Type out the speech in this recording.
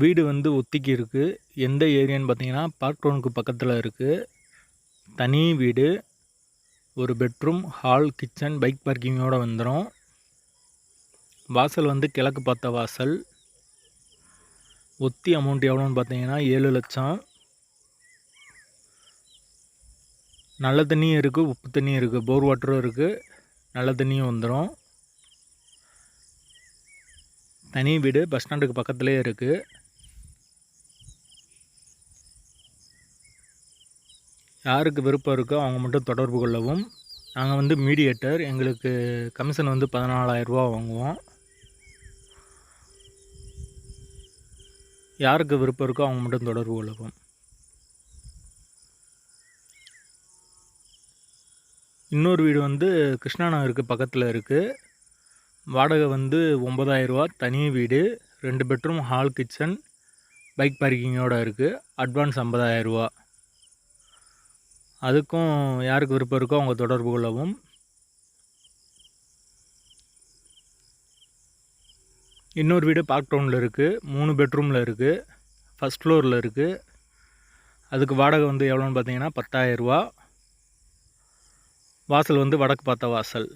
வீடு வந்து ஒத்திக்கு இருக்குது எந்த ஏரியான்னு பார்த்தீங்கன்னா பார்க் டவுனுக்கு பக்கத்தில் இருக்குது தனி வீடு. ஒரு பெட்ரூம் ஹால் கிச்சன் பைக் பார்க்கிங்கோடு வந்துடும் வாசல் வந்து கிழக்கு பார்த்த வாசல். ஒத்தி அமௌண்ட் எவ்வளோன்னு பார்த்தீங்கன்னா ஏழு லட்சம். நல்ல தண்ணியும் இருக்குது உப்பு தண்ணியும் இருக்குது போர் வாட்டரும் இருக்குது நல்ல தண்ணியும் வந்துடும் தனி வீடு பஸ் ஸ்டாண்டுக்கு பக்கத்துலேயே இருக்குது யாருக்கு விருப்பம் இருக்கோ அவங்க மட்டும் தொடர்பு கொள்ளவும். நாங்கள் வந்து மீடியேட்டர். எங்களுக்கு கமிஷன் வந்து பதினாலாயிரரூபா வாங்குவோம். யாருக்கு விருப்பம் இருக்கோ அவங்க மட்டும் தொடர்பு கொள்ளவும். இன்னொரு வீடு வந்து கிருஷ்ணா நகருக்கு பக்கத்தில் இருக்குது வாடகை வந்து ஒம்பதாயிரரூவா தனி வீடு. ரெண்டு பெட்ரூம் ஹால் கிச்சன். பைக் பார்க்கிங்கோடு இருக்குது அட்வான்ஸ் ஐம்பதாயிரரூவா அதுக்கும் யாருக்கு விருப்பம் இருக்கோ அவங்க தொடர்பு கொள்ளவும். இன்னொரு வீடு பார்க் டவுனில் இருக்குது மூணு பெட்ரூமில் இருக்குது ஃபஸ்ட் ஃப்ளோரில் இருக்குது அதுக்கு வாடகை வந்து எவ்வளோன்னு பார்த்தீங்கன்னா பத்தாயிரரூவா வாசல் வந்து வடக்கு பார்த்த வாசல்.